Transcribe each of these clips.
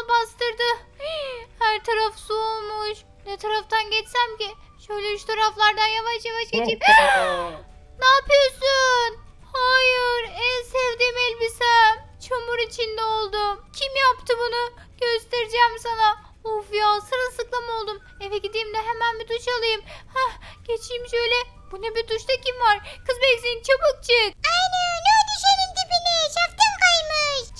kumsal bastırdı. Her taraf su olmuş. Ne taraftan geçsem ki? Şöyle şu taraflardan yavaş yavaş geçeyim. ne yapıyorsun? Hayır, en sevdiğim elbisem. Çamur içinde oldum. Kim yaptı bunu? Göstereceğim sana. Of ya sırılsıklam oldum. Eve gideyim de hemen bir duş alayım. Hah geçeyim şöyle. Bu ne bir duşta kim var? Kız Beksin çabuk çık. Ana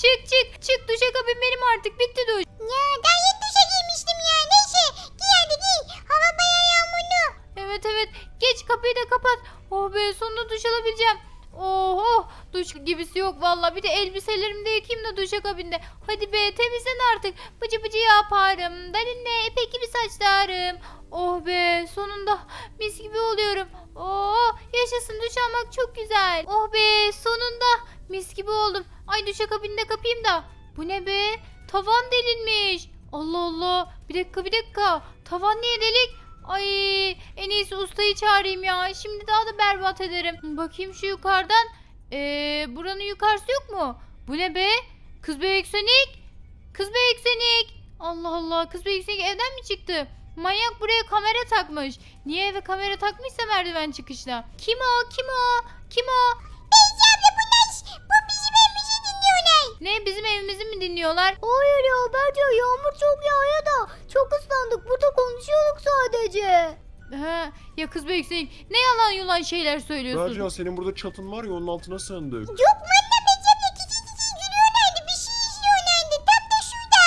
Çık çık çık duşa kabin benim artık bitti duş. Ya daha yeni duşa girmiştim ya. Neyse giy hadi giy. Hava bayağı yağmurlu. Evet evet geç kapıyı da kapat. Oh be sonunda duş alabileceğim. Oh oh duş gibisi yok valla. Bir de elbiselerimi de yıkayayım da duşa kabinde. Hadi be temizlen artık. Bıcı bıcı yaparım. Dalinle ipek gibi saçlarım. Oh be sonunda mis gibi oluyorum. Oh yaşasın duş almak çok güzel. Oh be sonunda mis gibi oldum. Ay duşa kabinde kapayım da. Bu ne be? Tavan delinmiş. Allah Allah. Bir dakika bir dakika. Tavan niye delik? Ay en iyisi ustayı çağırayım ya. Şimdi daha da berbat ederim. Bakayım şu yukarıdan. Ee, buranın yukarısı yok mu? Bu ne be? Kız bebek Sonic. Kız bebek Sonic. Allah Allah kız bebek Sonic evden mi çıktı? Manyak buraya kamera takmış. Niye eve kamera takmışsa merdiven çıkışta? Kim o? Kim o? Kim o? Beyci abla bu. Ne bizim evimizi mi dinliyorlar? Hayır ya bence yağmur çok yağıyor da çok ıslandık. Burada konuşuyorduk sadece. Ha, ya kız bebek Sonic ne yalan yulan şeyler söylüyorsun? Berca senin burada çatın var ya onun altına sığındık. Yok manna Beyci abla kiki kiki gülüyorlardı. Bir şey izliyorlardı. Tam da şurada.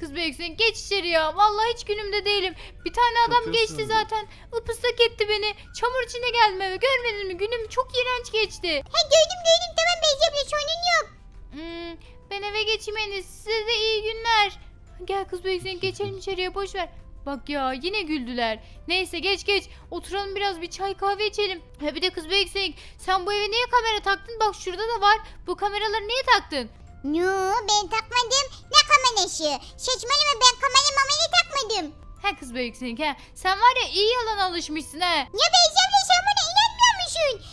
Kız Beksin geç içeri ya. Vallahi hiç günümde değilim. Bir tane adam Çok geçti yaşlandı. zaten. Ipıslak etti beni. Çamur içine geldim eve. Görmedin mi? Günüm çok iğrenç geçti. Ha gördüm gördüm tamam abla sorun yok. Hmm, ben eve geçeyim en iyisi. Size de iyi günler. Gel kız Beksin geçelim içeriye boş ver. Bak ya yine güldüler. Neyse geç geç. Oturalım biraz bir çay kahve içelim. Ha bir de kız Beksin sen bu eve niye kamera taktın? Bak şurada da var. Bu kameraları niye taktın? No ben takmadım. Ne kamerası? Saçmalama ben kamera mamayı takmadım. He kız Beksin he. Sen var ya iyi yalan alışmışsın he. Ya abla sen bana inanmıyor musun?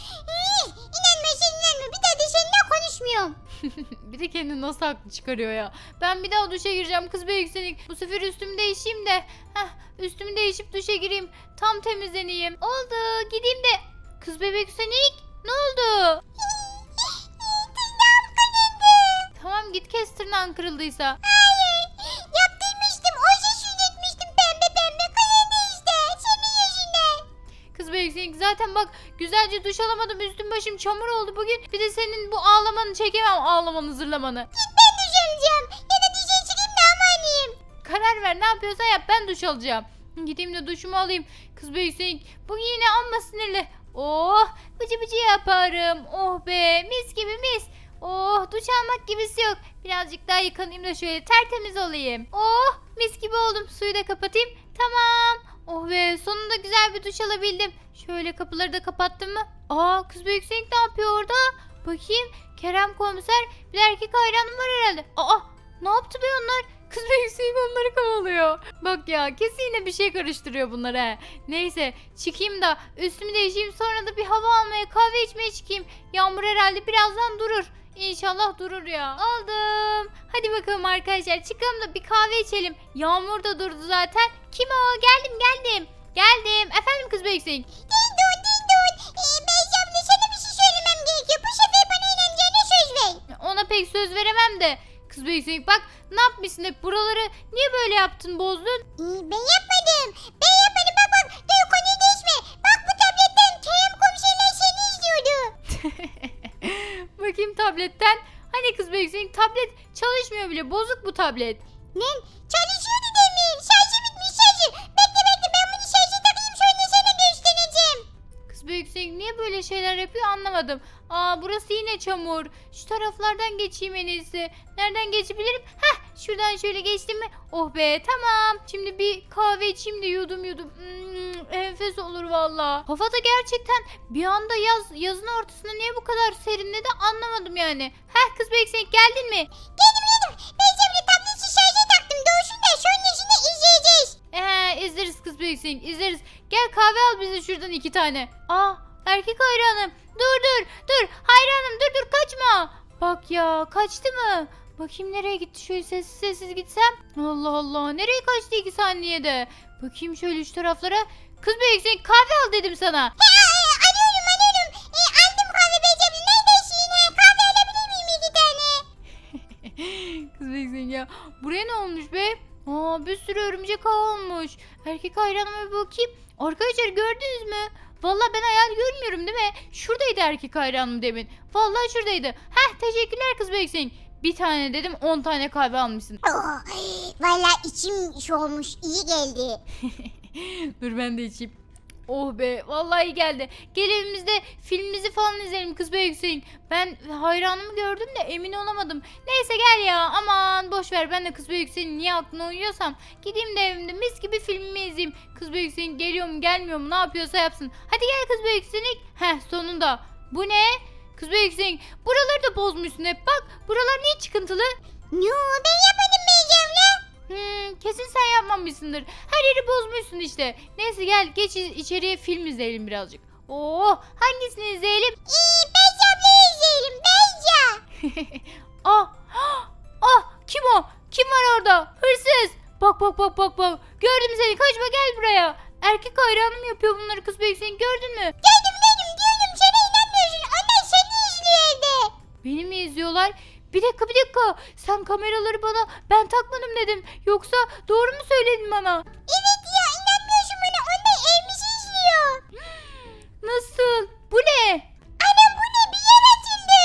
İnanmıyorsan inanma. Bir daha da seninle konuşmuyorum. bir de kendini nasıl haklı çıkarıyor ya. Ben bir daha duşa gireceğim kız be yükselik. Bu sefer üstümü değişeyim de. Heh, üstümü değişip duşa gireyim. Tam temizleneyim. Oldu gideyim de. Kız bebek yükselik ne oldu? Tırnağım kanadı. Tamam git kes tırnağın kırıldıysa. Zaten bak güzelce duş alamadım üstüm başım çamur oldu bugün. Bir de senin bu ağlamanı çekemem ağlamanı zırlamanı. Git ben duş alacağım. Ya da dışarı çıkayım da hava alayım. Karar ver ne yapıyorsan yap ben duş alacağım. Gideyim de duşumu alayım. Kız be Hüseyin bugün yine amma sinirli. Oh bıcı bıcı yaparım. Oh be mis gibi mis. Oh duş almak gibisi yok. Birazcık daha yıkanayım da şöyle tertemiz olayım. Oh mis gibi oldum. Suyu da kapatayım. Tamam. Oh be sonunda güzel bir duş alabildim. Şöyle kapıları da kapattım mı? Aa kız Hüseyin ne yapıyor orada? Bakayım. Kerem komiser bir erkek hayranım var herhalde. Aa ne yaptı be onlar? Kız ve Hüseyin onları kovalıyor. Bak ya kesin yine bir şey karıştırıyor bunlar he. Neyse çıkayım da üstümü değişeyim sonra da bir hava almaya kahve içmeye çıkayım. Yağmur herhalde birazdan durur. İnşallah durur ya. Aldım. Hadi bakalım arkadaşlar çıkalım da bir kahve içelim. Yağmur da durdu zaten. Kim o? Geldim geldim. Geldim. Efendim kız be Hüseyin. Dindut dindut. Ee, Beyci abla sana bir şey söylemem gerekiyor. Bu sefer bana inanacağına söz ver. Ona pek söz veremem de. Kız Hüseyin bak ne yapmışsın hep buraları niye böyle yaptın bozdun? Ee, ben yapmadım. Ben yapmadım. Bak bak. Dur konuyu değişme. Bak bu tabletten Kerem komiserler seni izliyordu. Bakayım tabletten. Hani kız Hüseyin tablet çalışmıyor bile bozuk bu tablet. Ne? Çalışıyordu Hüseyin niye böyle şeyler yapıyor anlamadım. Aa burası yine çamur. Şu taraflardan geçeyim en iyisi. Nereden geçebilirim? Heh şuradan şöyle geçtim mi? Oh be tamam. Şimdi bir kahve içeyim de yudum yudum. Hmm, enfes olur valla. Havada gerçekten bir anda yaz yazın ortasında niye bu kadar serinledi anlamadım yani. Heh kız Hüseyin geldin mi? Geldim geldim. Beyci abla tableti şarjı taktım. Doğuşun da izleyeceğiz. Ee, izleriz kız büyük Hüseyin izleriz. Gel kahve al bize şuradan iki tane. Aa erkek hayranım. Dur dur dur hayranım dur dur kaçma. Bak ya kaçtı mı? Bakayım nereye gitti şöyle sessiz sessiz gitsem. Allah Allah nereye kaçtı iki saniyede. Bakayım şöyle şu taraflara. Kız büyük sen kahve al dedim sana. E, alıyorum alıyorum. E, aldım kahve beyeceğim. Neredesin? He, kahve alabilir miyim iki tane? Kız büyük sen ya. Buraya ne olmuş be? Aa bir sürü örümcek ağ olmuş. Erkek hayranıma bir bakayım. Arkadaşlar gördünüz mü? Vallahi ben hayal görmüyorum değil mi? Şuradaydı erkek hayranım demin. Vallahi şuradaydı. Heh teşekkürler kız büyük sen. Bir tane dedim 10 tane kahve almışsın. Oh, Valla içim şu olmuş. iyi geldi. Dur ben de içeyim. Oh be vallahi iyi geldi. Gel evimizde filmimizi falan izleyelim kız be Hüseyin. Ben hayranımı gördüm de emin olamadım. Neyse gel ya aman boş ver ben de kız be Hüseyin niye aklına uyuyorsam. Gideyim de evimde mis gibi filmimi izleyeyim. Kız be Hüseyin geliyor mu gelmiyor mu ne yapıyorsa yapsın. Hadi gel kız be Hüseyin. Heh sonunda. Bu ne? Kız be Hüseyin buraları da bozmuşsun hep bak. Buralar niye çıkıntılı? Yo ben yapmadım beyeceğim la. Hmm, kesin sen yapmamışsındır. Her yeri bozmuşsun işte. Neyse gel geç içeriye film izleyelim birazcık. Oo, hangisini izleyelim? İyi ablayı izleyelim Beyce. ah, ah, kim o? Kim var orada? Hırsız. Bak bak bak bak bak. Gördüm seni. Kaçma gel buraya. Erkek hayranım yapıyor bunları kız sen gördün mü? Gördüm gördüm diyorum sana inanmıyorsun. Onlar seni izliyor evde. Beni mi izliyorlar? Bir dakika bir dakika. Sen kameraları bana ben takmadım dedim. Yoksa doğru mu söyledin bana? Evet ya inanmıyorsun bana. Onlar evimizi izliyor. Nasıl? Bu ne? Anam bu ne bir yer açıldı.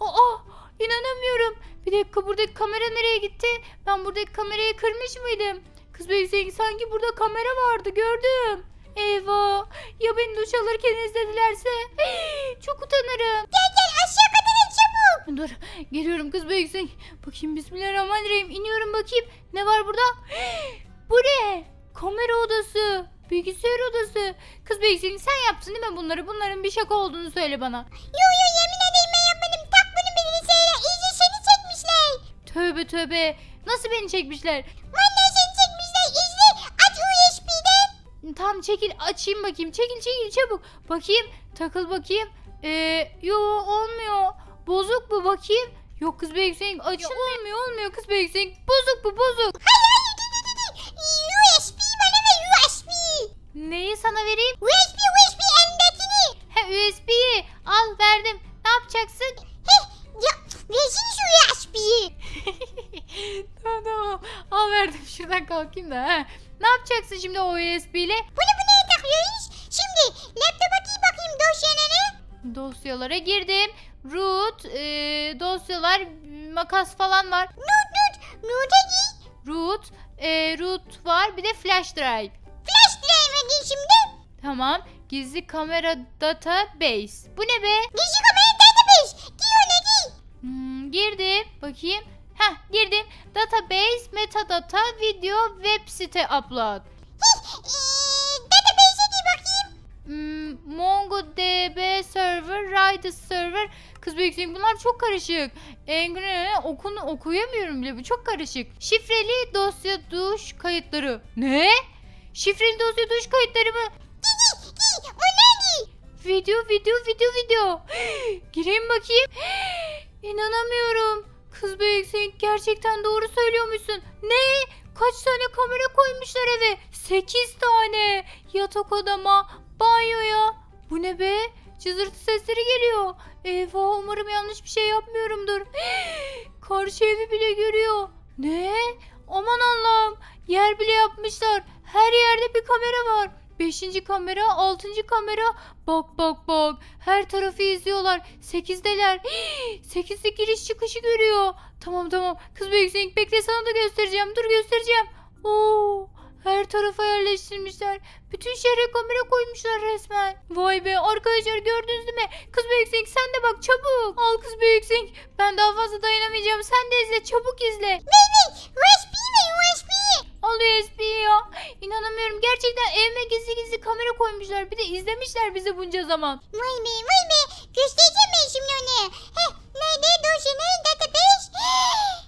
Aa inanamıyorum. Bir dakika buradaki kamera nereye gitti? Ben buradaki kamerayı kırmış mıydım? Kız be Hüseyin sanki burada kamera vardı gördüm. Eyvah ya beni duş alırken izledilerse Hii, çok utanırım. Gel gel aşağı kadar. Dur geliyorum kız Hüseyin. Bakayım bismillahirrahmanirrahim iniyorum bakayım. Ne var burada? Bu ne? Kamera odası. Bilgisayar odası. Kız Hüseyin sen yaptın değil mi bunları? Bunların bir şaka olduğunu söyle bana. Yo yo yemin ederim ben yapmadım. Tak bunu bilgisayara. İyice seni çekmişler. Tövbe tövbe. Nasıl beni çekmişler? Vallahi seni çekmişler. İzle. Aç USB'den. Tamam çekil açayım bakayım. Çekil çekil çabuk. Bakayım takıl bakayım. Ee, yo olmuyor. Bozuk bu bakayım. Yok kız be Hüseyin açılmıyor olmuyor olmuyor kız be. Bozuk bu bozuk. Hayır hayır dur, dur. USB bana ver USB. Neyi sana vereyim? USB USB elindekini. He USB'yi al verdim. Ne yapacaksın? Heh ya versene şu USB'yi. tamam tamam. Al verdim şuradan kalkayım da. He. Ne yapacaksın şimdi o USB ile? Bu Dosyalara girdim. Root, e, dosyalar, makas falan var. Nut. Nut'a giy. Root, e, root var. Bir de flash drive. Flash drive'a giy şimdi. Tamam. Gizli kamera database. Bu ne be? Gizli kamera database. Giy ona giy. Hmm, girdim. Bakayım. Heh girdim. Database, metadata, video, web site upload. Hmm, MongoDB server, Redis server. Kız büyük bunlar çok karışık. Engine okunu okuyamıyorum bile bu çok karışık. Şifreli dosya duş kayıtları. Ne? Şifreli dosya duş kayıtları mı? Video, video, video, video. Gireyim bakayım. İnanamıyorum. Kız büyük sen gerçekten doğru söylüyormuşsun. Ne? Kaç tane kamera koymuşlar eve? 8 tane. Yatak odama, banyoya. Bu ne be? Cızırtı sesleri geliyor. Eyvah umarım yanlış bir şey yapmıyorumdur. Karşı evi bile görüyor. Ne? Aman Allah'ım. Yer bile yapmışlar. Her yerde bir kamera var. Beşinci kamera, altıncı kamera. Bak bak bak. Her tarafı izliyorlar. Sekizdeler. Sekizde giriş çıkışı görüyor. Tamam tamam. Kız büyük bekle sana da göstereceğim. Dur göstereceğim. Oo, her tarafa yerleştirmişler. Bütün şehre kamera koymuşlar resmen. Vay be arkadaşlar gördünüz değil mi? Kız büyük sen de bak çabuk. Al kız büyük Ben daha fazla dayanamayacağım. Sen de izle çabuk izle. Vey vey. USB mi USB? Al USB ya. İnanamıyorum gerçekten evime gizli gizli kamera koymuşlar. Bir de izlemişler bizi bunca zaman. Vay be vay be. Göstereceğim ben şimdi onu. Heh nerede dosyanın database?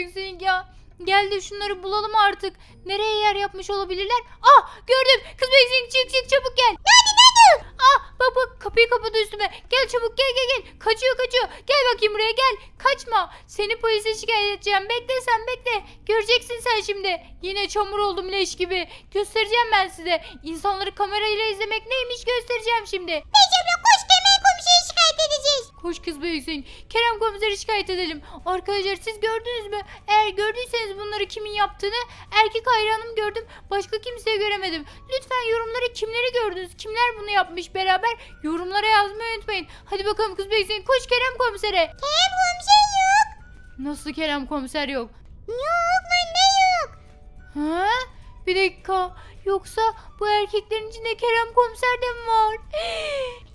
Büyük ya. Gel de şunları bulalım artık. Nereye yer yapmış olabilirler? Ah gördüm. Kız büyük çık çık çabuk gel. Nerede nerede? Ah bak bak kapıyı kapadı üstüme. Gel çabuk gel gel gel. Kaçıyor kaçıyor. Gel bakayım buraya gel. Kaçma. Seni polise şikayet edeceğim. Bekle sen bekle. Göreceksin sen şimdi. Yine çamur oldum leş gibi. Göstereceğim ben size. İnsanları kamerayla izlemek neymiş göstereceğim şimdi. Abla koş Koş kız büyüksün. Kerem komiseri şikayet edelim. Arkadaşlar siz gördünüz mü? Eğer gördüyseniz bunları kimin yaptığını erkek hayranım gördüm. Başka kimseyi göremedim. Lütfen yorumlara kimleri gördünüz? Kimler bunu yapmış beraber? Yorumlara yazmayı unutmayın. Hadi bakalım kız büyüksün. Koş Kerem komisere. Kerem komiser yok. Nasıl Kerem komiser yok? Yok ne yok? Ha? Bir dakika. Yoksa bu erkeklerin içinde Kerem komiser de mi var?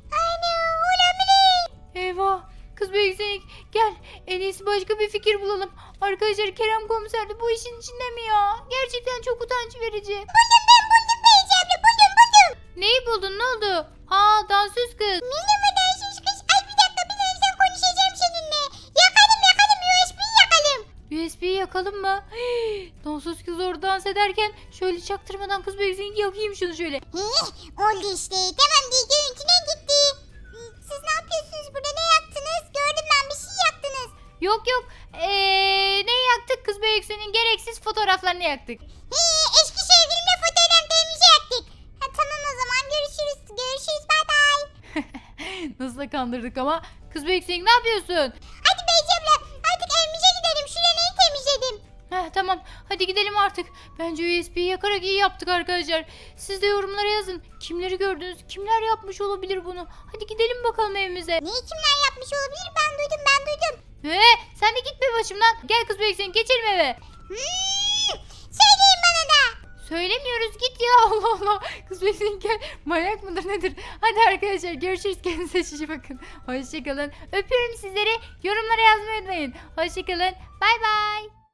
Eyvah. Kız büyüksün gel. En iyisi başka bir fikir bulalım. Arkadaşlar Kerem komiser de bu işin içinde mi ya? Gerçekten çok utanç verici. Buldum ben buldum Beyci abla buldum buldum. Neyi buldun ne oldu? Aa dansöz kız. Merhaba dansöz kız. Ay bir dakika birazdan konuşacağım seninle. Yakalım yakalım USB'yi yakalım. USB'yi yakalım mı? dansöz kız orada dans ederken şöyle çaktırmadan kız büyüksün yakayım şunu şöyle. Heh, oldu işte. Tamam Yok yok. Eee ne yaktık kız büyüksünün gereksiz fotoğraflarını yaktık. He, eski sevgilimle fotoğraflarımızı yaktık. Ha, tamam o zaman görüşürüz. Görüşürüz bay bay. Nasıl da kandırdık ama. Kız büyüksün ne yapıyorsun? Hadi Beyci abla artık evimize gidelim. Şurayı temizledim. Heh, tamam hadi gidelim artık. Bence USB'yi yakarak iyi yaptık arkadaşlar. Siz de yorumlara yazın. Kimleri gördünüz? Kimler yapmış olabilir bunu? Hadi gidelim bakalım evimize. Neyi kimler yapmış olabilir? Ben duydum ben duydum. Ee, sen de gitme başımdan. Gel kız büyüksün geçelim eve. Hmm, söyleyin bana da. Söylemiyoruz git ya Allah Allah. Kız büyüksün gel. Manyak mıdır nedir? Hadi arkadaşlar görüşürüz. Kendinize iyi bakın. Hoşçakalın. Öpüyorum sizleri. Yorumlara yazmayı unutmayın. Hoşçakalın. Bay bay.